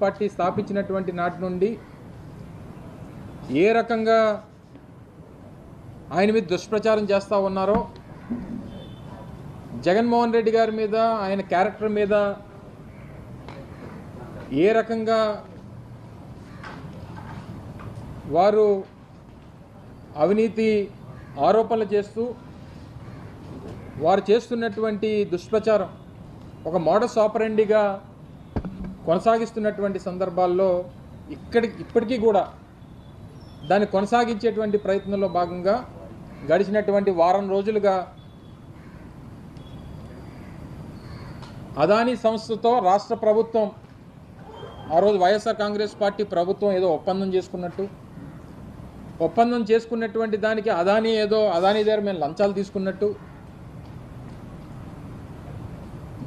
Party స్థాపించినటువంటి నాటి నుండి ఏ రకంగా ఆయన మీద దుష్ప్రచారం చేస్తూ ఉన్నారో జగన్మోహన్ రెడ్డి గారి మీద ఆయన క్యారెక్టర్ మీద ఏ రకంగా వారు అవినీతి ఆరోపణలు చేస్తూ వారు చేస్తున్నటువంటి దుష్ప్రచారం ఒక మోడస్ ఆపరెండిగా కొనసాగిస్తున్నటువంటి సందర్భాల్లో ఇక్కడి ఇప్పటికీ కూడా దాన్ని కొనసాగించేటువంటి ప్రయత్నంలో భాగంగా గడిచినటువంటి వారం రోజులుగా అదానీ సంస్థతో రాష్ట్ర ప్రభుత్వం ఆ రోజు వైఎస్ఆర్ కాంగ్రెస్ పార్టీ ప్రభుత్వం ఏదో ఒప్పందం చేసుకున్నట్టు. ఒప్పందం చేసుకున్నటువంటి దానికి అదానీ ఏదో అదానీ దగ్గర మేము లంచాలు తీసుకున్నట్టు.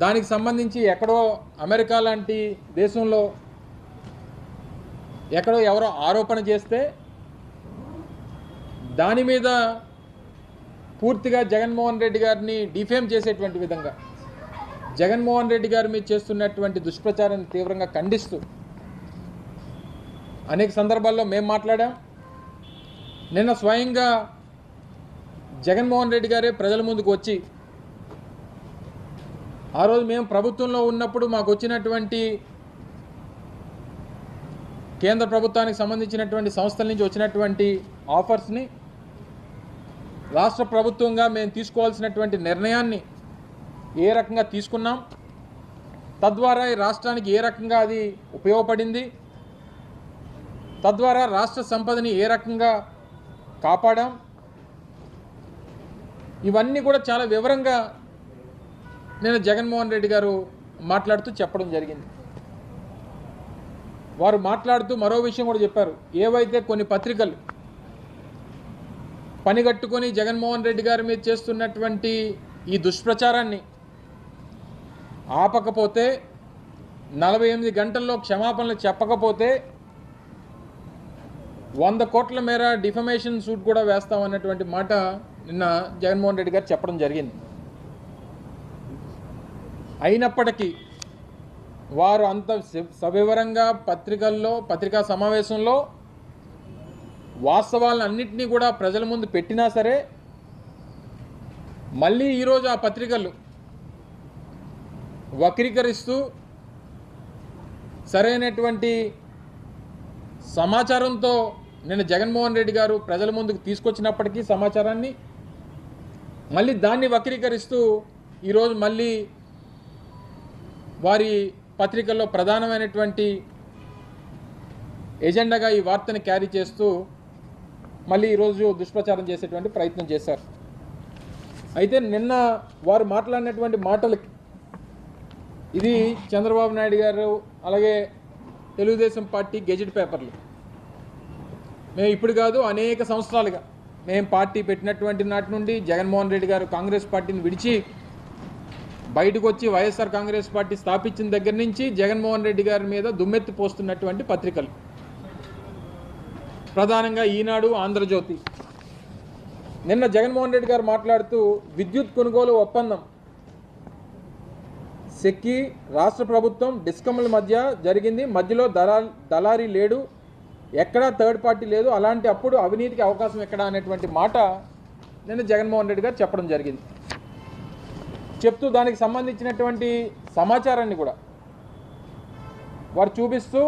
దానికి సంబంధించి ఎక్కడో అమెరికా లాంటి దేశంలో ఎక్కడో ఎవరో ఆరోపణ చేస్తే దాని మీద పూర్తిగా జగన్మోహన్ రెడ్డి గారిని డిఫేమ్ చేసేటువంటి విధంగా జగన్మోహన్ రెడ్డి గారి మీద చేస్తున్నటువంటి దుష్ప్రచారాన్ని తీవ్రంగా ఖండిస్తూ అనేక సందర్భాల్లో మేము మాట్లాడాం. నిన్న స్వయంగా జగన్మోహన్ రెడ్డి గారే ప్రజల ముందుకు వచ్చి ఆ రోజు మేము ప్రభుత్వంలో ఉన్నప్పుడు మాకు వచ్చినటువంటి కేంద్ర ప్రభుత్వానికి సంబంధించినటువంటి సంస్థల నుంచి వచ్చినటువంటి ఆఫర్స్ని రాష్ట్ర ప్రభుత్వంగా మేము తీసుకోవాల్సినటువంటి నిర్ణయాన్ని ఏ రకంగా తీసుకున్నాం తద్వారా ఈ రాష్ట్రానికి ఏ రకంగా అది ఉపయోగపడింది తద్వారా రాష్ట్ర సంపదని ఏ రకంగా కాపాడాం. ఇవన్నీ కూడా చాలా వివరంగా నేను జగన్మోహన్ రెడ్డి గారు మాట్లాడుతూ చెప్పడం జరిగింది. వారు మాట్లాడుతూ మరో విషయం కూడా చెప్పారు. ఏవైతే కొన్ని పత్రికలు పనిగట్టుకొని జగన్మోహన్ రెడ్డి గారి మీద చేస్తున్నటువంటి ఈ దుష్ప్రచారాన్ని ఆపకపోతే నలభై ఎనిమిది గంటల్లో క్షమాపణలు చెప్పకపోతే వంద కోట్ల మేర డిఫమేషన్ సూట్ కూడా వేస్తామన్నటువంటి మాట నిన్న జగన్మోహన్ రెడ్డి గారు చెప్పడం జరిగింది. అయినప్పటికీ వారు అంత సవివరంగా పత్రికల్లో పత్రికా సమావేశంలో వాస్తవాలను అన్నింటినీ కూడా ప్రజల ముందు పెట్టినా సరే మళ్ళీ ఈరోజు ఆ పత్రికలు వక్రీకరిస్తూ సరైనటువంటి సమాచారంతో నేను జగన్మోహన్ రెడ్డి గారు ప్రజల ముందుకు తీసుకొచ్చినప్పటికీ సమాచారాన్ని మళ్ళీ దాన్ని వక్రీకరిస్తూ ఈరోజు మళ్ళీ వారి పత్రికల్లో ప్రధానమైనటువంటి ఎజెండాగా ఈ వార్తను క్యారీ చేస్తూ మళ్ళీ ఈరోజు దుష్ప్రచారం చేసేటువంటి ప్రయత్నం చేశారు. అయితే నిన్న వారు మాట్లాడినటువంటి మాటలకి ఇది చంద్రబాబు నాయుడు గారు అలాగే తెలుగుదేశం పార్టీ గెజెట్ పేపర్లు. మేము ఇప్పుడు కాదు అనేక సంవత్సరాలుగా మేము పార్టీ పెట్టినటువంటి నాటి నుండి జగన్మోహన్ రెడ్డి గారు కాంగ్రెస్ పార్టీని విడిచి బయటకు వచ్చి వైఎస్ఆర్ కాంగ్రెస్ పార్టీ స్థాపించిన దగ్గర నుంచి జగన్మోహన్ రెడ్డి గారి మీద దుమ్మెత్తి పోస్తున్నటువంటి పత్రికలు. ప్రధానంగా ఈనాడు ఆంధ్రజ్యోతి. నిన్న జగన్మోహన్ రెడ్డి గారు మాట్లాడుతూ విద్యుత్ కొనుగోలు ఒప్పందం. సెక్కి రాష్ట్ర ప్రభుత్వం డిస్కమ్ల మధ్య జరిగింది. మధ్యలో దళా దళారీ లేడు. ఎక్కడా థర్డ్ పార్టీ లేదు. అలాంటి అప్పుడు అవినీతికి అవకాశం ఎక్కడా అనేటువంటి మాట నిన్న జగన్మోహన్ రెడ్డి గారు చెప్పడం జరిగింది. చెప్తూ దానికి సంబంధించినటువంటి సమాచారాన్ని కూడా వారు చూపిస్తూ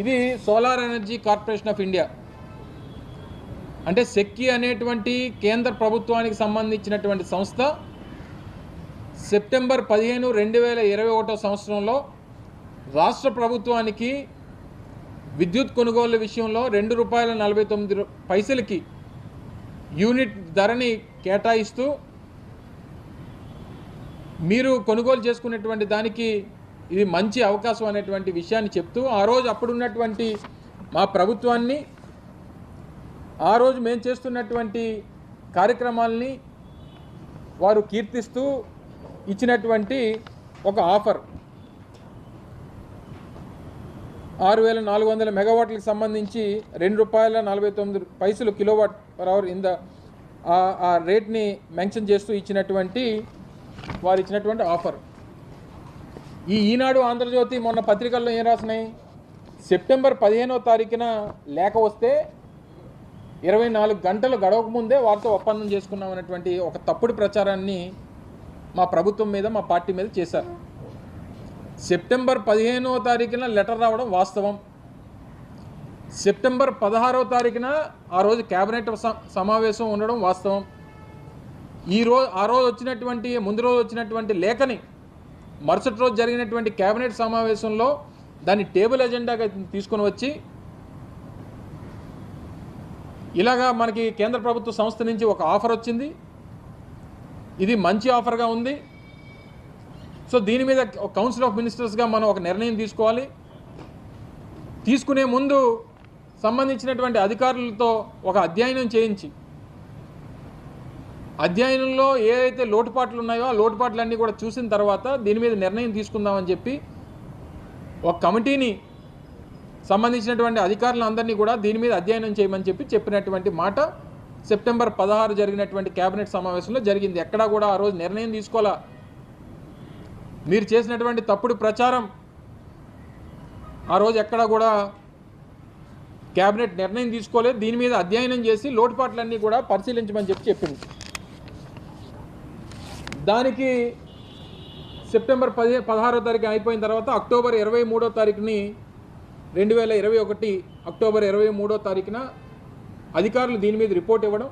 ఇది solar energy corporation of India. అంటే సెక్కి అనేటువంటి కేంద్ర ప్రభుత్వానికి సంబంధించినటువంటి సంస్థ సెప్టెంబర్ పదిహేను రెండు వేల ఇరవై ఒకటో సంవత్సరంలో రాష్ట్ర ప్రభుత్వానికి విద్యుత్ కొనుగోలు విషయంలో రెండు రూపాయల నలభై తొమ్మిది పైసలకి యూనిట్ ధరని కేటాయిస్తూ మీరు కొనుగోలు చేసుకునేటువంటి దానికి ఇది మంచి అవకాశం అనేటువంటి విషయాన్ని చెప్తూ ఆ రోజు అప్పుడున్నటువంటి మా ప్రభుత్వాన్ని ఆ రోజు మేము చేస్తున్నటువంటి కార్యక్రమాల్ని వారు కీర్తిస్తూ ఇచ్చినటువంటి ఒక ఆఫర్. ఆరు వేల నాలుగు వందల మెగావాట్లకు సంబంధించి రెండు రూపాయల నలభై తొమ్మిది పైసలు kilowatt per hour in the ఆ రేట్ని మెన్షన్ చేస్తూ ఇచ్చినటువంటి వారు ఇచ్చినటువంటి ఆఫర్. ఈ ఈనాడు ఆంధ్రజ్యోతి మొన్న పత్రికల్లో ఏం రాసినాయి? సెప్టెంబర్ పదిహేనో తారీఖున లేఖ వస్తే ఇరవై నాలుగు గంటలు గడవకముందే వారితో ఒప్పందం చేసుకున్నాం అనేటువంటి ఒక తప్పుడు ప్రచారాన్ని మా ప్రభుత్వం మీద మా పార్టీ మీద చేశారు. సెప్టెంబర్ పదిహేనో తారీఖున లెటర్ రావడం వాస్తవం. సెప్టెంబర్ పదహారవ తారీఖున ఆ రోజు కేబినెట్ స- సమావేశం ఉండడం వాస్తవం. ఈ రోజు ఆ రోజు వచ్చినటువంటి ముందు రోజు వచ్చినటువంటి లేఖని మరుసటి రోజు జరిగినటువంటి కేబినెట్ సమావేశంలో దాన్ని టేబుల్ ఎజెండాగా తీసుకొని వచ్చి ఇలాగా మనకి కేంద్ర ప్రభుత్వ సంస్థ నుంచి ఒక ఆఫర్ వచ్చింది. ఇది మంచి ఆఫర్గా ఉంది. సో దీని మీద కౌన్సిల్ ఆఫ్ మినిస్టర్స్గా మనం ఒక నిర్ణయం తీసుకోవాలి. తీసుకునే ముందు సంబంధించినటువంటి అధికారులతో ఒక అధ్యయనం చేయించి అధ్యయనంలో ఏదైతే లోటుపాట్లు ఉన్నాయో ఆ లోటుపాట్లన్నీ కూడా చూసిన తర్వాత దీని మీద నిర్ణయం తీసుకుందామని చెప్పి ఒక కమిటీని సంబంధించినటువంటి అధికారులందరినీ కూడా దీని మీద అధ్యయనం చేయమని చెప్పి చెప్పినటువంటి మాట సెప్టెంబర్ పదహారు జరిగినటువంటి కేబినెట్ సమావేశంలో జరిగింది. ఎక్కడా కూడా ఆ రోజు నిర్ణయం తీసుకోవాలా? మీరు చేసినటువంటి తప్పుడు ప్రచారం ఆ రోజు ఎక్కడా కూడా కేబినెట్ నిర్ణయం తీసుకోలేదు. దీని మీద అధ్యయనం చేసి లోటుపాట్లన్నీ కూడా పరిశీలించమని చెప్పి చెప్పింది. దానికి సెప్టెంబర్ పది పదహారో తారీఖు అయిపోయిన తర్వాత అక్టోబర్ ఇరవై మూడో తారీఖుని రెండు వేల ఇరవై ఒకటి అక్టోబర్ ఇరవై మూడో తారీఖున అధికారులు దీని మీద రిపోర్ట్ ఇవ్వడం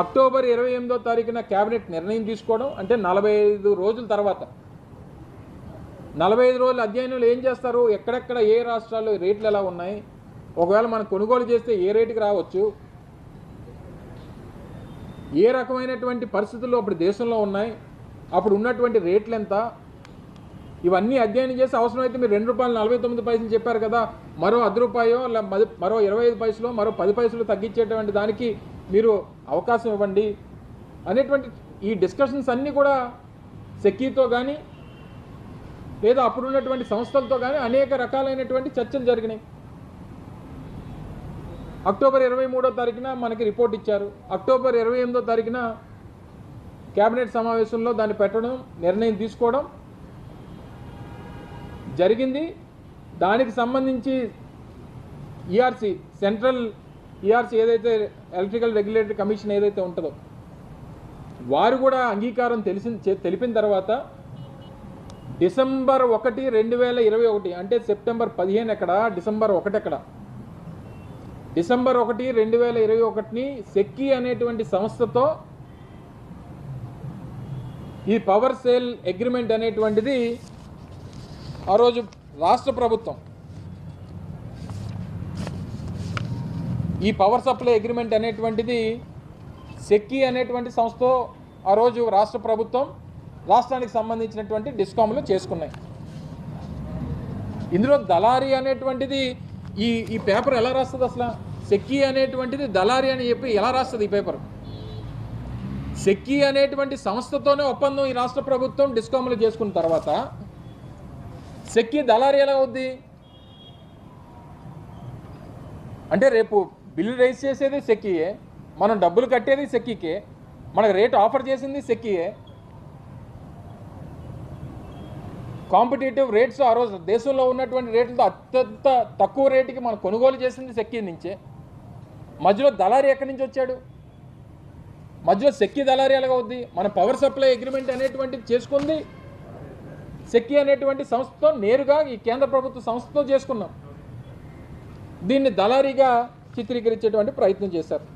అక్టోబర్ ఇరవై ఎనిమిదో తారీఖున కేబినెట్ నిర్ణయం తీసుకోవడం అంటే నలభై ఐదు రోజుల తర్వాత. నలభై ఐదు రోజుల అధ్యయనంలో ఏం చేస్తారు? ఎక్కడెక్కడ ఏ రాష్ట్రాల్లో రేట్లు ఎలా ఉన్నాయి? ఒకవేళ మనం కొనుగోలు చేస్తే ఏ రేటుకి రావచ్చు? ఏ రకమైనటువంటి పరిస్థితులు అప్పుడు దేశంలో ఉన్నాయి? అప్పుడు ఉన్నటువంటి రేట్లు ఎంత? ఇవన్నీ అధ్యయనం చేసి అవసరమైతే మీరు రెండు రూపాయలు నలభై తొమ్మిది పైసలు చెప్పారు కదా మరో అర్ధ రూపాయో మరో ఇరవై ఐదు పైసలు మరో పది పైసలు తగ్గించేటువంటి దానికి మీరు అవకాశం ఇవ్వండి అనేటువంటి ఈ డిస్కషన్స్ అన్నీ కూడా సెక్యూతో కానీ లేదా అప్పుడు ఉన్నటువంటి సంస్థలతో కానీ అనేక రకాలైనటువంటి చర్చలు జరిగినాయి. అక్టోబర్ ఇరవై మూడో తారీఖున మనకి రిపోర్ట్ ఇచ్చారు. అక్టోబర్ ఇరవై ఎనిమిదో తారీఖున కేబినెట్ సమావేశంలో దాన్ని పెట్టడం నిర్ణయం తీసుకోవడం జరిగింది. దానికి సంబంధించి ఈఆర్సీ సెంట్రల్ ఈఆర్సీ ఏదైతే ఎలక్ట్రికల్ రెగ్యులేటరీ కమిషన్ ఏదైతే ఉంటుందో వారు కూడా అంగీకారం తెలిసి తెలిపిన తర్వాత డిసెంబర్ ఒకటి రెండు వేల ఇరవై ఒకటి అంటే సెప్టెంబర్ పదిహేను ఎక్కడ డిసెంబర్ ఒకటి ఎక్కడ డిసెంబర్ ఒకటి రెండు వేల ఇరవై ఒకటిని సెక్కి అనేటువంటి సంస్థతో ఈ పవర్ సేల్ అగ్రిమెంట్ అనేటువంటిది ఆ రోజు రాష్ట్ర ప్రభుత్వం ఈ పవర్ సప్లై అగ్రిమెంట్ అనేటువంటిది సెక్కి అనేటువంటి సంస్థతో ఆ రోజు రాష్ట్ర ప్రభుత్వం రాష్ట్రానికి సంబంధించినటువంటి డిస్కామ్లు చేసుకున్నాయి. ఇందులో దళారీ అనేటువంటిది ఈ ఈ పేపర్ ఎలా రాస్తుంది అసలు? సెక్కి అనేటువంటిది దళారి అని చెప్పి ఎలా రాస్తుంది ఈ పేపర్? సెక్కి అనేటువంటి సంస్థతోనే ఒప్పందం ఈ రాష్ట్ర ప్రభుత్వం డిస్కౌంట్లు చేసుకున్న తర్వాత సెక్కి దళారి ఎలా అవుద్ది? అంటే రేపు బిల్లు రైజ్ చేసేది సెక్కియే మనం డబ్బులు కట్టేది సెక్కికే మనకు రేట్ ఆఫర్ చేసింది సెక్కియే కాంపిటేటివ్ రేట్స్ ఆ రోజు దేశంలో ఉన్నటువంటి రేట్లతో అత్యంత తక్కువ రేటుకి మనం కొనుగోలు చేసింది సెక్కి నుంచే. మధ్యలో దళారి ఎక్కడి నుంచి వచ్చాడు? మధ్యలో సెక్కి దళారి ఎలాగ అవుద్ది? మన పవర్ సప్లై అగ్రిమెంట్ అనేటువంటిది చేసుకుంది. సెక్కి అనేటువంటి సంస్థతో నేరుగా ఈ కేంద్ర ప్రభుత్వ సంస్థతో చేసుకున్నాం. దీన్ని దళారీగా చిత్రీకరించేటువంటి ప్రయత్నం చేశారు.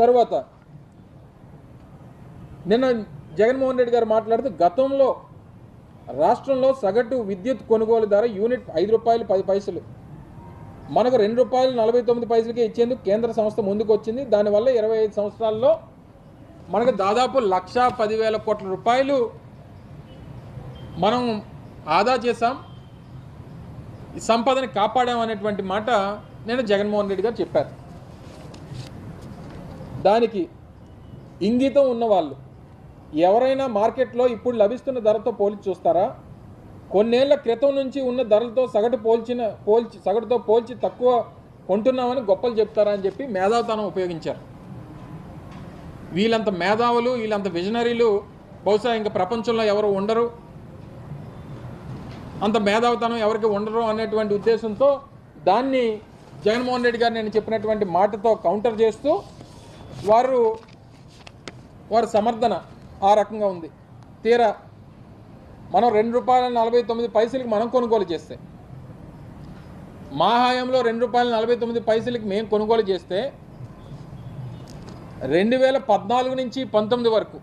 తర్వాత నిన్న జగన్మోహన్ రెడ్డి గారు మాట్లాడుతూ గతంలో రాష్ట్రంలో సగటు విద్యుత్ కొనుగోలు ధర యూనిట్ ఐదు రూపాయలు పది పైసలు. మనకు రెండు రూపాయలు నలభై తొమ్మిది పైసలకే ఇచ్చేందుకు కేంద్ర సంస్థ ముందుకు వచ్చింది దానివల్ల ఇరవై ఐదు సంవత్సరాల్లో మనకు దాదాపు లక్ష పదివేల కోట్ల రూపాయలు మనం ఆదా చేశాం. ఈ సంపదని కాపాడాం అనేటువంటి మాట నేను జగన్మోహన్ రెడ్డి గారు చెప్పారు. దానికి ఇంగితం ఉన్నవాళ్ళు ఎవరైనా మార్కెట్లో ఇప్పుడు లభిస్తున్న ధరతో పోల్చి చూస్తారా? కొన్నేళ్ళ క్రితం నుంచి ఉన్న ధరలతో సగటు పోల్చిన పోల్చి సగటుతో పోల్చి తక్కువ కొంటున్నామని గొప్పలు చెప్తారా అని చెప్పి మేధావతనం ఉపయోగించారు. వీళ్ళంత మేధావులు వీళ్ళంత విజనరీలు బహుశా ఇంకా ప్రపంచంలో ఎవరు ఉండరు. అంత మేధావతనం ఎవరికి ఉండరు అనేటువంటి ఉద్దేశంతో దాన్ని జగన్మోహన్ రెడ్డి గారు నేను చెప్పినటువంటి మాటతో కౌంటర్ చేస్తూ వారు వారు సమర్థన ఆ రకంగా ఉంది. తీరా మనం రెండు రూపాయల నలభై తొమ్మిది పైసలకి మనం కొనుగోలు చేస్తే మా హాయంలో రెండు రూపాయల నలభై తొమ్మిది పైసలకి మేము కొనుగోలు చేస్తే రెండు వేల పద్నాలుగు నుంచి పంతొమ్మిది వరకు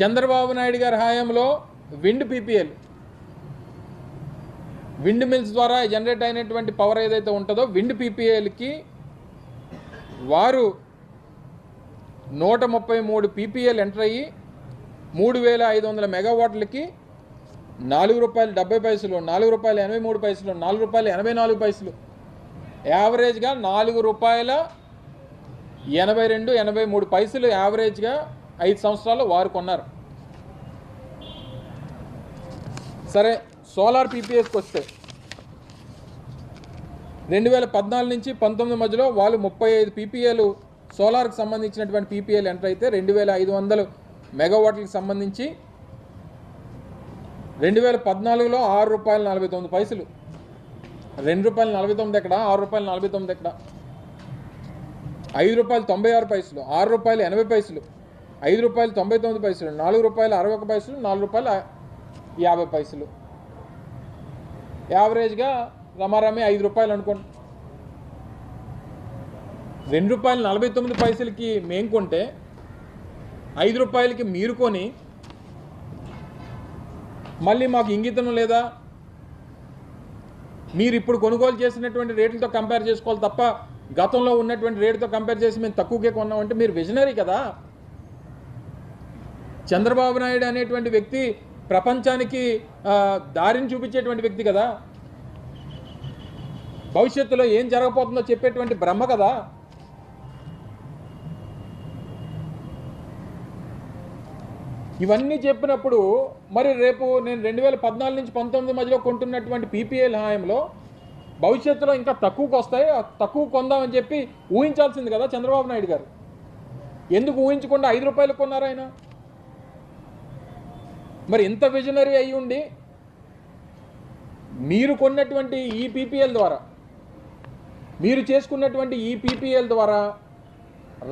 చంద్రబాబు నాయుడు గారి హయాంలో విండ్ పీపీఎల్ విండ్ మిల్స్ ద్వారా జనరేట్ అయినటువంటి పవర్ ఏదైతే ఉంటుందో విండ్ పీపీఎల్కి వారు నూట ముప్పై మూడు పీపీఎల్ ఎంటర్ అయ్యి మూడు వేల ఐదు వందల మెగావాట్లకి నాలుగు రూపాయలు డెబ్బై పైసలు నాలుగు రూపాయలు ఎనభై మూడు పైసలు నాలుగు రూపాయలు ఎనభై నాలుగు పైసలు. యావరేజ్గా నాలుగు రూపాయల ఎనభై రెండు ఎనభై మూడు పైసలు యావరేజ్గా ఐదు సంవత్సరాలు వారు కొన్నారు. సరే సోలార్ పీపీఎస్కి వస్తే రెండు వేల పద్నాలుగు నుంచి పంతొమ్మిది మధ్యలో వాళ్ళు ముప్పై ఐదు పీపీఏలు సోలార్కి సంబంధించినటువంటి పీపీఎల్ ఎంటర్ అయితే రెండు వేల ఐదు వందలు మెగావాట్లకు సంబంధించి రెండు వేల పద్నాలుగులో ఆరు రూపాయల నలభై తొమ్మిది పైసలు. రెండు రూపాయల నలభై తొమ్మిది ఎక్కడ? ఆరు రూపాయల నలభై తొమ్మిది ఎక్కడ? ఐదు రూపాయలు తొంభై ఆరు పైసలు. ఆరు రూపాయలు ఎనభై పైసలు. ఐదు రూపాయలు తొంభై తొమ్మిది పైసలు. నాలుగు రూపాయలు అరవై ఒక పైసలు. నాలుగు రూపాయలు యాభై పైసలు. యావరేజ్గా రమారమి ఐదు రూపాయలు అనుకోండి. రెండు రూపాయలు నలభై తొమ్మిది పైసలకి మేము కొంటే ఐదు రూపాయలకి మీరు కొని మళ్ళీ మాకు ఇంగితం లేదా? మీరు ఇప్పుడు కొనుగోలు చేసినటువంటి రేట్లతో కంపేర్ చేసుకోవాలి తప్ప గతంలో ఉన్నటువంటి రేటుతో కంపేర్ చేసి మేము తక్కువకే కొన్నామంటే మీరు విజనరీ కదా. చంద్రబాబు నాయుడు అనేటువంటి వ్యక్తి ప్రపంచానికి దారిని చూపించేటువంటి వ్యక్తి కదా. భవిష్యత్తులో ఏం జరగబోతుందో చెప్పేటువంటి బ్రహ్మ కదా. ఇవన్నీ చెప్పినప్పుడు మరి రేపు నేను రెండు వేల పద్నాలుగు నుంచి పంతొమ్మిది మధ్యలో కొంటున్నటువంటి పీపీఎల్ హాయంలో భవిష్యత్తులో ఇంకా తక్కువకు వస్తాయి తక్కువ కొందామని చెప్పి ఊహించాల్సింది కదా చంద్రబాబు నాయుడు గారు. ఎందుకు ఊహించకుండా ఐదు రూపాయలు కొన్నారు ఆయన? మరి ఇంత విజనరీ అయి ఉండి మీరు కొన్నటువంటి ఈ పీపీఎల్ ద్వారా మీరు చేసుకున్నటువంటి ఈ పీపీఎల్ ద్వారా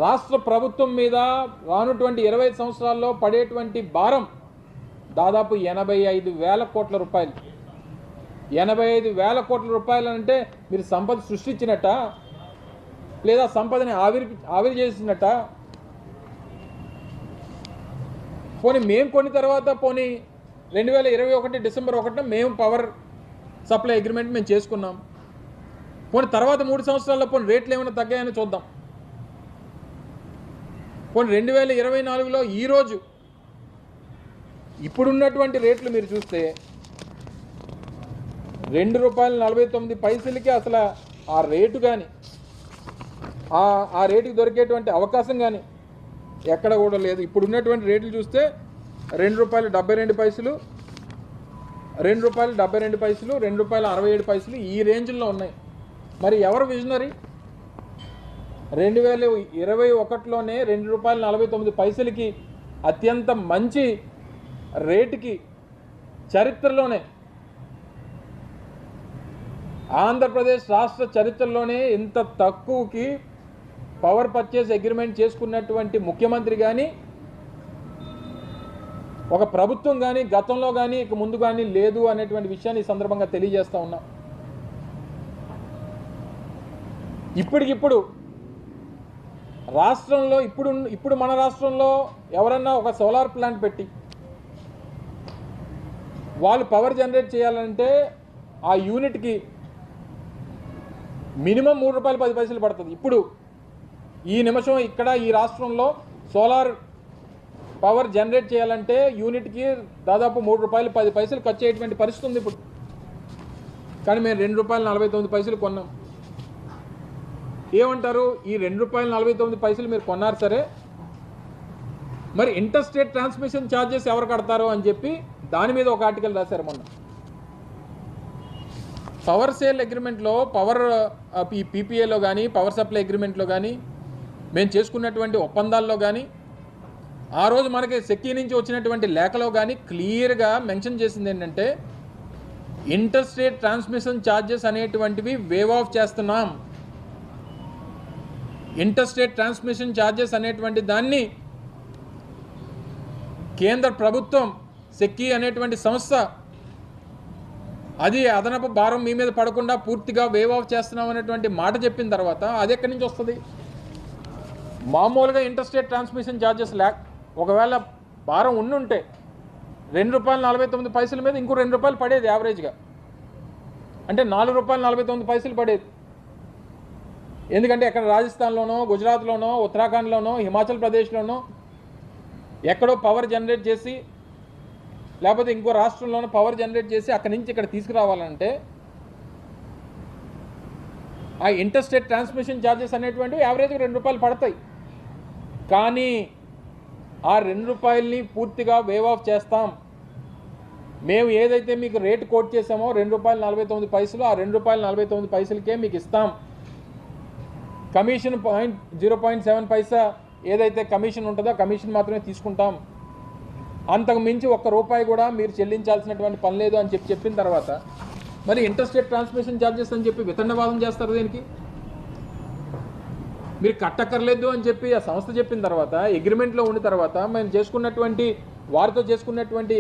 రాష్ట్ర ప్రభుత్వం మీద రానుటువంటి ఇరవై సంవత్సరాల్లో పడేటువంటి భారం దాదాపు ఎనభై ఐదు వేల కోట్ల రూపాయలు. ఎనభై ఐదు వేల కోట్ల రూపాయలు అంటే మీరు సంపద సృష్టించినట్ట లేదా సంపదని ఆవిరి ఆవిరి చేసినట్ట. పోనీ మేము కొన్ని తర్వాత పోనీ రెండు వేల ఇరవై ఒకటి డిసెంబర్ ఒకటిన మేము పవర్ సప్లై అగ్రిమెంట్ మేము చేసుకున్నాం. పోనీ తర్వాత మూడు సంవత్సరాల్లో పోనీ రేట్లు ఏమైనా తగ్గాయని చూద్దాం. పోనీ రెండు వేల ఇరవై నాలుగులో ఈరోజు ఇప్పుడున్నటువంటి రేట్లు మీరు చూస్తే రెండు రూపాయల నలభై తొమ్మిది పైసలకి అసలు ఆ రేటు కానీ ఆ ఆ రేటుకి దొరికేటువంటి అవకాశం కానీ ఎక్కడ కూడా లేదు. ఇప్పుడు ఉన్నటువంటి రేట్లు చూస్తే రెండు రూపాయలు డెబ్బై రెండు పైసలు రెండు రూపాయలు డెబ్బై రెండు పైసలు రెండు రూపాయలు అరవై ఏడు పైసలు ఈ రేంజ్లో ఉన్నాయి. మరి ఎవరు విజనరీ? రెండు వేల ఇరవై ఒకటిలోనే రెండు రూపాయల నలభై తొమ్మిది పైసలకి అత్యంత మంచి రేటుకి చరిత్రలోనే ఆంధ్రప్రదేశ్ రాష్ట్ర చరిత్రలోనే ఇంత తక్కువకి పవర్ పర్చేస్ అగ్రిమెంట్ చేసుకున్నటువంటి ముఖ్యమంత్రి కానీ ఒక ప్రభుత్వం కానీ గతంలో కానీ ఇక ముందు కానీ లేదు అనేటువంటి విషయాన్ని ఈ సందర్భంగా తెలియజేస్తూ ఉన్నాం. ఇప్పటికిప్పుడు రాష్ట్రంలో ఇప్పుడు ఇప్పుడు మన రాష్ట్రంలో ఎవరన్నా ఒక సోలార్ ప్లాంట్ పెట్టి వాళ్ళు పవర్ జనరేట్ చేయాలంటే ఆ యూనిట్కి మినిమం మూడు రూపాయలు పది పైసలు పడుతుంది. ఇప్పుడు ఈ నిమిషం ఇక్కడ ఈ రాష్ట్రంలో సోలార్ పవర్ జనరేట్ చేయాలంటే యూనిట్కి దాదాపు మూడు రూపాయలు పది పైసలు ఖర్చు అయ్యేటువంటి పరిస్థితి ఉంది ఇప్పుడు. కానీ మేము రెండు రూపాయలు నలభై తొమ్మిది పైసలు కొన్నాం. ఏమంటారు? ఈ రెండు రూపాయలు నలభై తొమ్మిది పైసలు మీరు కొన్నారు సరే. మరి ఇంటర్ స్టేట్ ట్రాన్స్మిషన్ ఛార్జెస్ ఎవరు కడతారు అని చెప్పి దాని మీద ఒక ఆర్టికల్ రాశారు మొన్న. పవర్ సేల్ అగ్రిమెంట్లో పవర్ ఈ పీపీఏలో కానీ పవర్ సప్లై అగ్రిమెంట్లో కానీ మేము చేసుకున్నటువంటి ఒప్పందాల్లో కానీ ఆ రోజు మనకి సెక్కీ నుంచి వచ్చినటువంటి లేఖలో కానీ క్లియర్గా మెన్షన్ చేసింది ఏంటంటే ఇంటర్ స్టేట్ ట్రాన్స్మిషన్ ఛార్జెస్ అనేటువంటివి వేవ్ ఆఫ్ చేస్తున్నాం. ఇంటర్ స్టేట్ ట్రాన్స్మిషన్ ఛార్జెస్ అనేటువంటి దాన్ని కేంద్ర ప్రభుత్వం సెక్కి అనేటువంటి సంస్థ అది అదనపు భారం మీ మీద పడకుండా పూర్తిగా వేవ్ ఆఫ్ చేస్తున్నాం అనేటువంటి మాట చెప్పిన తర్వాత అది ఎక్కడి నుంచి వస్తుంది? మామూలుగా ఇంటర్ స్టేట్ ట్రాన్స్మిషన్ ఛార్జెస్ లేక ఒకవేళ భారం ఉండుంటే రెండు రూపాయలు నలభై తొమ్మిది పైసల మీద ఇంకో రెండు రూపాయలు పడేది యావరేజ్గా అంటే నాలుగు రూపాయలు నలభై తొమ్మిది పైసలు పడేది. ఎందుకంటే ఎక్కడ రాజస్థాన్లోనో గుజరాత్లోనో ఉత్తరాఖండ్లోనో హిమాచల్ ప్రదేశ్లోనో ఎక్కడో పవర్ జనరేట్ చేసి లేకపోతే ఇంకో రాష్ట్రంలోనో పవర్ జనరేట్ చేసి అక్కడి నుంచి ఇక్కడ తీసుకురావాలంటే ఆ ఇంటర్స్టేట్ ట్రాన్స్మిషన్ ఛార్జెస్ అనేటువంటివి యావరేజ్గా రెండు రూపాయలు పడతాయి. కానీ ఆ రెండు రూపాయలని పూర్తిగా వేవ్ ఆఫ్ చేస్తాం. మేము ఏదైతే మీకు రేటు కోట్ చేసామో రెండు రూపాయలు నలభై తొమ్మిది పైసలు ఆ రెండు రూపాయలు నలభై తొమ్మిది పైసలకే మీకు ఇస్తాం. Commission point zero point seven paisa ఏదైతే కమిషన్ ఉంటుందో కమిషన్ మాత్రమే తీసుకుంటాం. అంతకు మించి ఒక్క రూపాయి కూడా మీరు చెల్లించాల్సినటువంటి పని లేదు అని చెప్పి చెప్పిన తర్వాత మరి ఇంటర్స్టేట్ ట్రాన్స్మిషన్ ఛార్జెస్ అని చెప్పి వితండవాదం చేస్తారు దీనికి? మీరు కట్టక్కర్లేదు అని చెప్పి ఆ సంస్థ చెప్పిన తర్వాత అగ్రిమెంట్లో ఉన్న తర్వాత మేము చేసుకున్నటువంటి వారితో చేసుకున్నటువంటి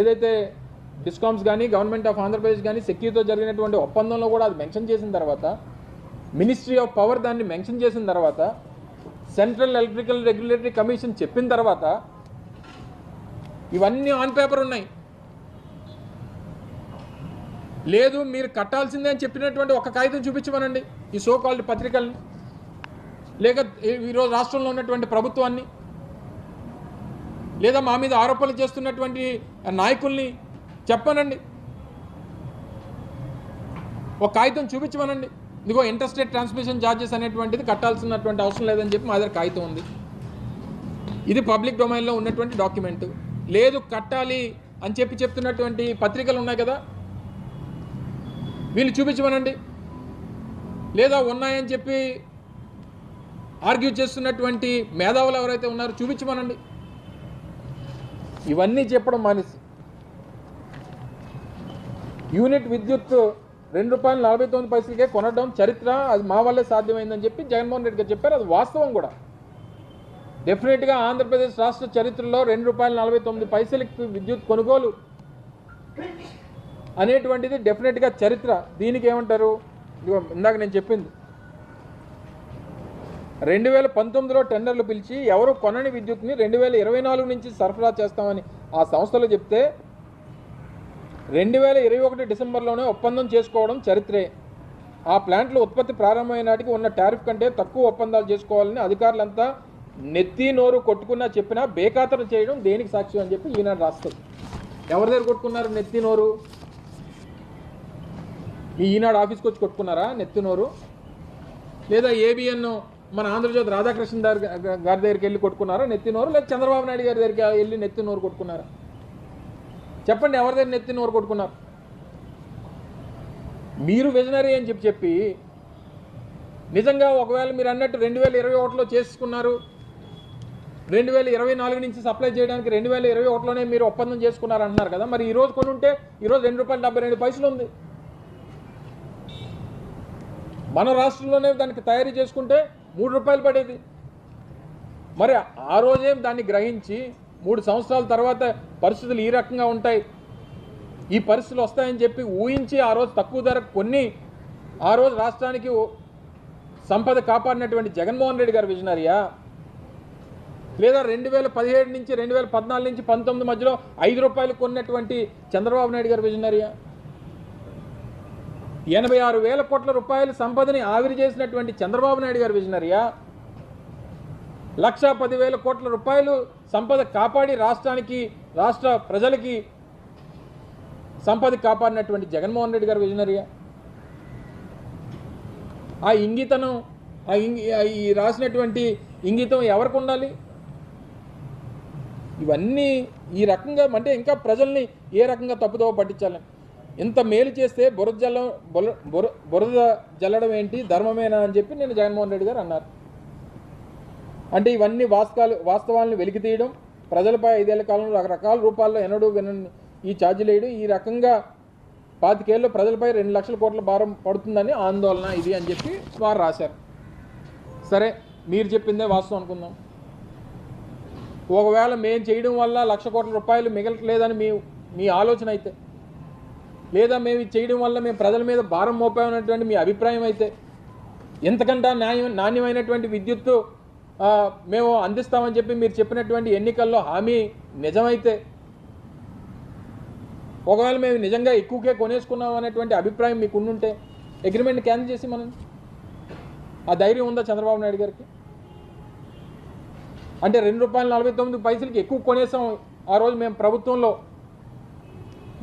ఏదైతే డిస్కామ్స్ కానీ గవర్నమెంట్ ఆఫ్ ఆంధ్రప్రదేశ్ కానీ సెక్యూరితో జరిగినటువంటి ఒప్పందంలో కూడా అది మెన్షన్ చేసిన తర్వాత మినిస్ట్రీ ఆఫ్ పవర్ దాన్ని మెన్షన్ చేసిన తర్వాత సెంట్రల్ ఎలక్ట్రికల్ రెగ్యులేటరీ కమిషన్ చెప్పిన తర్వాత ఇవన్నీ ఆన్ పేపర్ ఉన్నాయి. లేదు మీరు కట్టాల్సిందే అని చెప్పినటువంటి ఒక కాగితం చూపించమనండి. ఈ సో కాల్డ్ పత్రికల్ని. లేక ఈ- ఈరోజు రాష్ట్రంలో ఉన్నటువంటి ప్రభుత్వాన్ని. లేదా మా మీద ఆరోపణలు చేస్తున్నటువంటి నాయకుల్ని చెప్పనండి. ఒక కాగితం చూపించమనండి. ఇదిగో ఇంటర్స్టేట్ ట్రాన్స్మిషన్ ఛార్జెస్ అనేటువంటిది కట్టాల్సినటువంటి అవసరం లేదని చెప్పి మా దగ్గర కాగితం ఉంది. ఇది పబ్లిక్ డొమైన్లో ఉన్నటువంటి డాక్యుమెంట్. లేదు కట్టాలి అని చెప్పి చెప్తున్నటువంటి పత్రికలు ఉన్నాయి కదా? వీళ్ళు చూపించమనండి. లేదా ఉన్నాయని చెప్పి ఆర్గ్యూ చేస్తున్నటువంటి మేధావులు ఎవరైతే ఉన్నారో చూపించమనండి. ఇవన్నీ చెప్పడం మానేసి. యూనిట్ విద్యుత్ రెండు రూపాయలు నలభై తొమ్మిది పైసలకే కొనడం చరిత్ర అది మా వల్లే సాధ్యమైందని చెప్పి జగన్మోహన్ రెడ్డి గారు చెప్పారు. అది వాస్తవం కూడా. డెఫినెట్గా ఆంధ్రప్రదేశ్ రాష్ట్ర చరిత్రలో రెండు రూపాయలు నలభై తొమ్మిది పైసలకి విద్యుత్ కొనుగోలు అనేటువంటిది డెఫినెట్గా చరిత్ర. దీనికి ఏమంటారు? ఇందాక నేను చెప్పింది. రెండు వేల పంతొమ్మిదిలో టెండర్లు పిలిచి ఎవరు కొనని విద్యుత్ని రెండు వేల ఇరవై నాలుగు నుంచి సరఫరా చేస్తామని ఆ సంస్థలు చెప్తే రెండు వేల ఇరవై ఒకటి డిసెంబర్లోనే ఒప్పందం చేసుకోవడం చరిత్రే. ఆ ప్లాంట్లు ఉత్పత్తి ప్రారంభమైన నాటికి ఉన్న టారిఫ్ కంటే తక్కువ ఒప్పందాలు చేసుకోవాలని అధికారులంతా నెత్తి నోరు కొట్టుకున్నా చెప్పినా బేఖాతరం చేయడం దేనికి సాక్ష్యం అని చెప్పి ఈనాడు రాస్తుంది ఎవరి దగ్గర కొట్టుకున్నారు నెత్తి నోరు? మీ ఈనాడు ఆఫీస్కి వచ్చి కొట్టుకున్నారా నెత్తి నోరు? లేదా ఏబిఎన్ మన ఆంధ్రజ్యోతి రాధాకృష్ణ గారి గారి దగ్గరికి వెళ్ళి కొట్టుకున్నారా నెత్తి నోరు? లేదా చంద్రబాబు నాయుడు గారి దగ్గరికి వెళ్ళి నెత్తి నోరు కొట్టుకున్నారా? చెప్పండి ఎవరి దగ్గర నెత్తి నోరు కొట్టుకున్నారు? మీరు విజనరీ అని చెప్పి చెప్పి నిజంగా ఒకవేళ మీరు అన్నట్టు రెండు వేల ఇరవై ఒకటిలో చేసుకున్నారు రెండు వేల ఇరవై నాలుగు నుంచి సప్లై చేయడానికి రెండు వేల ఇరవై ఒకటిలోనే మీరు ఒప్పందం చేసుకున్నారు అంటున్నారు కదా మరి ఈరోజు రోజు కొని ఉంటే ఈరోజు రెండు రూపాయలు డెబ్బై రెండు పైసలు ఉంది. మన రాష్ట్రంలోనే దానికి తయారీ చేసుకుంటే మూడు రూపాయలు పడేది. మరి ఆ రోజే దాన్ని గ్రహించి మూడు సంవత్సరాల తర్వాత పరిస్థితులు ఈ రకంగా ఉంటాయి. ఈ పరిస్థితులు వస్తాయని చెప్పి ఊహించి ఆ రోజు తక్కువ ధరకు కొన్ని ఆ రోజు రాష్ట్రానికి సంపద కాపాడినటువంటి జగన్మోహన్ రెడ్డి గారు విజనరియా? లేదా రెండు వేల పదిహేడు నుంచి రెండు వేల పద్నాలుగు నుంచి పంతొమ్మిది మధ్యలో ఐదు రూపాయలు కొన్నటువంటి చంద్రబాబు నాయుడు గారు విజనరియా? ఎనభై ఆరు వేల కోట్ల రూపాయల సంపదని ఆవిరి చేసినటువంటి చంద్రబాబు నాయుడు గారి విజనరియా? లక్షా పదివేల కోట్ల రూపాయలు సంపద కాపాడి రాష్ట్రానికి రాష్ట్ర ప్రజలకి సంపద కాపాడినటువంటి జగన్మోహన్ రెడ్డి గారు విజనరీయా? ఆ ఇంగితనం ఆ ఇంగి ఈ రాసినటువంటి ఇంగితం ఎవరికి ఉండాలి? ఇవన్నీ ఈ రకంగా అంటే ఇంకా ప్రజల్ని ఏ రకంగా తప్పుదోవ పట్టించాలని ఇంత మేలు చేస్తే బురద జల్లం బుర బుర బురద జల్లడం ఏంటి? ధర్మమేనా అని చెప్పి నేను జగన్మోహన్ రెడ్డి గారు అన్నారు. అంటే ఇవన్నీ వాస్తవాలు వాస్తవాలను వెలికి తీయడం ప్రజలపై ఐదేళ్ళ కాలంలో రకరకాల రూపాల్లో ఎన్నడూ వినని ఈ ఛార్జీలు వేయడం ఈ రకంగా పాతికేళ్ళు ప్రజలపై రెండు లక్షల కోట్ల భారం పడుతుందని ఆందోళన ఇది అని చెప్పి వారు రాశారు. సరే మీరు చెప్పిందే వాస్తవం అనుకుందాం. ఒకవేళ మేము చేయడం వల్ల లక్ష కోట్ల రూపాయలు మిగలట్లేదని మీ మీ ఆలోచన అయితే లేదా మేము ఇది చేయడం వల్ల మేము ప్రజల మీద భారం మోపామన్నటువంటి మీ అభిప్రాయం అయితే ఎంతకంటే నాణ్యం నాణ్యమైనటువంటి విద్యుత్తు మేము అందిస్తామని చెప్పి మీరు చెప్పినటువంటి ఎన్నికల్లో హామీ నిజమైతే ఒకవేళ మేము నిజంగా ఎక్కువకే కొనేసుకున్నాం అనేటువంటి అభిప్రాయం మీకు ఉండుంటే అగ్రిమెంట్ క్యాన్సిల్ చేసి మనం. ఆ ధైర్యం ఉందా చంద్రబాబు నాయుడు గారికి? అంటే రెండు రూపాయల నలభై తొమ్మిది పైసలకి ఎక్కువ కొనేసాం ఆ రోజు మేము ప్రభుత్వంలో.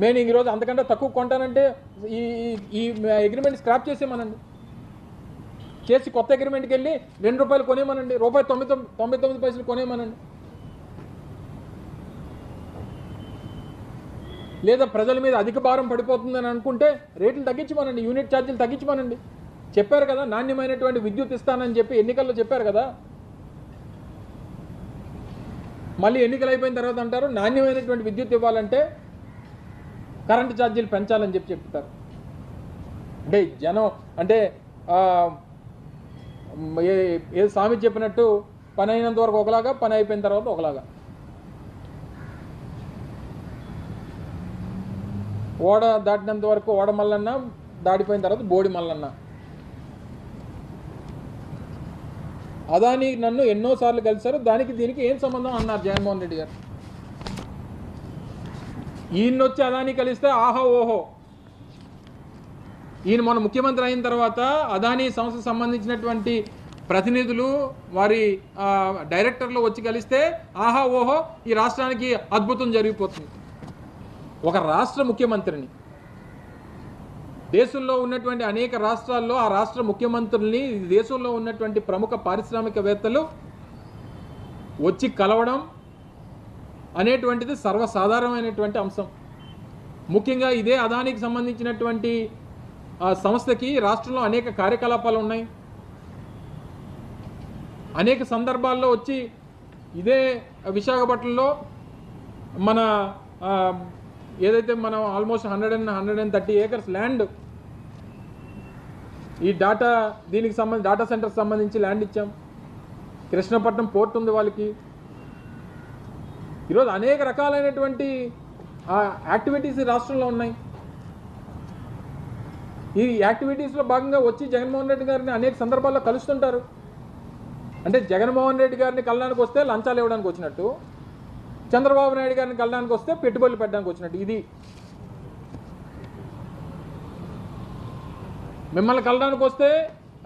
నేను ఈరోజు అంతకంటే తక్కువ కొంటానంటే ఈ ఈ- ఈ అగ్రిమెంట్ స్క్రాప్ చేసేమనండి చేసి కొత్త అగ్రిమెంట్కి వెళ్ళి రెండు రూపాయలు కొనేమనండి రూపాయి తొంభై తొమ్మిది తొంభై తొమ్మిది పైసలు కొనేమనండి లేదా ప్రజల మీద అధిక భారం పడిపోతుందని అనుకుంటే రేట్లు తగ్గించమనండి. యూనిట్ ఛార్జీలు తగ్గించమనండి. చెప్పారు కదా నాణ్యమైనటువంటి విద్యుత్ ఇస్తానని చెప్పి ఎన్నికల్లో చెప్పారు కదా. మళ్ళీ ఎన్నికలు అయిపోయిన తర్వాత అంటారు నాణ్యమైనటువంటి విద్యుత్ ఇవ్వాలంటే కరెంటు ఛార్జీలు పెంచాలని చెప్పి చెప్తారు. అంటే జనం అంటే ఏ ఏ స్వామి చెప్పినట్టు పని అయినంత వరకు ఒకలాగా పని అయిపోయిన తర్వాత ఒకలాగా. ఓడ దాటినంత వరకు ఓడ మల్లన్న దాటిపోయిన తర్వాత బోడి మల్లన్న. అదాని నన్ను ఎన్నోసార్లు కలిశారు దానికి దీనికి ఏం సంబంధం అన్నారు జగన్మోహన్ రెడ్డి గారు. ఈయన్నొచ్చి వచ్చి అదాని కలిస్తే ఆహా ఓహో. ఈయన మన ముఖ్యమంత్రి అయిన తర్వాత అదానీ సంస్థకు సంబంధించినటువంటి ప్రతినిధులు వారి డైరెక్టర్లు వచ్చి కలిస్తే ఆహా ఓహో ఈ రాష్ట్రానికి అద్భుతం జరిగిపోతుంది. ఒక రాష్ట్ర ముఖ్యమంత్రిని దేశంలో ఉన్నటువంటి అనేక రాష్ట్రాల్లో ఆ రాష్ట్ర ముఖ్యమంత్రుల్ని దేశంలో ఉన్నటువంటి ప్రముఖ పారిశ్రామికవేత్తలు వచ్చి కలవడం అనేటువంటిది సర్వసాధారణమైనటువంటి అంశం. ముఖ్యంగా ఇదే అదానికి సంబంధించినటువంటి ఆ సంస్థకి రాష్ట్రంలో అనేక కార్యకలాపాలు ఉన్నాయి. అనేక సందర్భాల్లో వచ్చి ఇదే విశాఖపట్నంలో మన ఏదైతే మనం almost hundred and hundred and thirty acres land ఈ డాటా దీనికి సంబంధించి డాటా సెంటర్కి సంబంధించి ల్యాండ్ ఇచ్చాం. కృష్ణపట్నం పోర్ట్ ఉంది వాళ్ళకి. ఈరోజు అనేక రకాలైనటువంటి యాక్టివిటీస్ రాష్ట్రంలో ఉన్నాయి. ఈ యాక్టివిటీస్లో భాగంగా వచ్చి జగన్మోహన్ రెడ్డి గారిని అనేక సందర్భాల్లో కలుస్తుంటారు. అంటే జగన్మోహన్ రెడ్డి గారిని కలడానికి వస్తే లంచాలు ఇవ్వడానికి వచ్చినట్టు చంద్రబాబు నాయుడు గారిని కలడానికి వస్తే పెట్టుబడులు పెట్టడానికి వచ్చినట్టు. ఇది మిమ్మల్ని కలడానికి వస్తే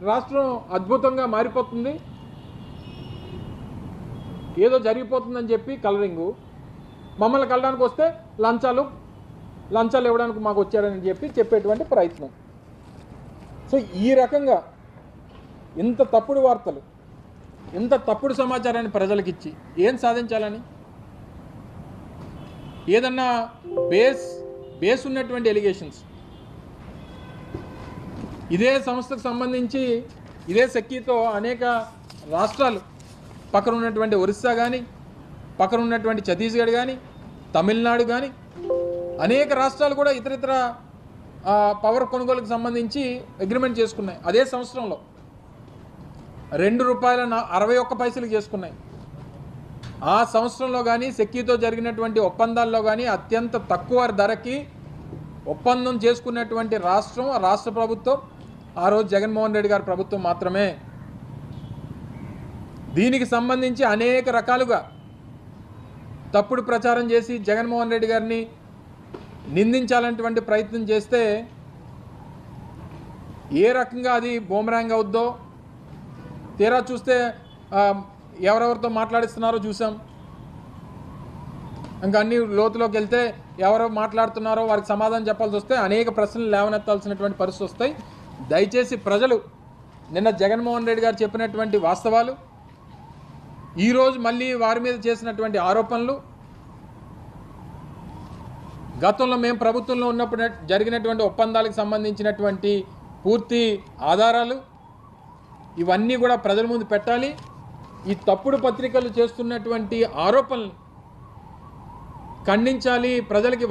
రాష్ట్రం అద్భుతంగా మారిపోతుంది. ఏదో జరిగిపోతుందని చెప్పి కలరింగు. మమ్మల్ని కలడానికి వస్తే లంచాలు లంచాలు ఇవ్వడానికి మాకు వచ్చారని చెప్పి చెప్పేటువంటి ప్రయత్నం. సో ఈ రకంగా ఇంత తప్పుడు వార్తలు ఇంత తప్పుడు సమాచారాన్ని ప్రజలకు ఇచ్చి ఏం సాధించాలని? ఏదన్నా బేస్ బేస్ ఉన్నటువంటి ఎలిగేషన్స్ ఇదే సంస్థకు సంబంధించి ఇదే శక్తితో అనేక రాష్ట్రాలు పక్కన ఉన్నటువంటి ఒరిస్సా కానీ పక్కన ఉన్నటువంటి ఛత్తీస్గఢ్ కానీ తమిళనాడు కానీ అనేక రాష్ట్రాలు కూడా ఇతరితర పవర్ కొనుగోలుకు సంబంధించి అగ్రిమెంట్ చేసుకున్నాయి. అదే సంవత్సరంలో రెండు రూపాయల అరవై ఒక్క పైసలు చేసుకున్నాయి. ఆ సంవత్సరంలో కానీ సెక్కీతో జరిగినటువంటి ఒప్పందాల్లో కానీ అత్యంత తక్కువ ధరకి ఒప్పందం చేసుకున్నటువంటి రాష్ట్రం రాష్ట్ర ప్రభుత్వం ఆ రోజు జగన్మోహన్ రెడ్డి గారి ప్రభుత్వం మాత్రమే. దీనికి సంబంధించి అనేక రకాలుగా తప్పుడు ప్రచారం చేసి జగన్మోహన్ రెడ్డి గారిని నిందించాలనేటువంటి ప్రయత్నం చేస్తే ఏ రకంగా అది బోమరాంగ్ అవుద్దో తీరా చూస్తే ఎవరెవరితో మాట్లాడిస్తున్నారో చూసాం. ఇంకా అన్ని లోతులోకి వెళ్తే ఎవరు మాట్లాడుతున్నారో వారికి సమాధానం చెప్పాల్సి వస్తే అనేక ప్రశ్నలు లేవనెత్తాల్సినటువంటి పరిస్థితి వస్తాయి. దయచేసి ప్రజలు నిన్న జగన్మోహన్ రెడ్డి గారు చెప్పినటువంటి వాస్తవాలు ఈరోజు మళ్ళీ వారి మీద చేసినటువంటి ఆరోపణలు గతంలో మేము ప్రభుత్వంలో ఉన్నప్పుడు జరిగినటువంటి ఒప్పందాలకు సంబంధించినటువంటి పూర్తి ఆధారాలు ఇవన్నీ కూడా ప్రజల ముందు పెట్టాలి. ఈ తప్పుడు పత్రికలు చేస్తున్నటువంటి ఆరోపణలు ఖండించాలి. ప్రజలకి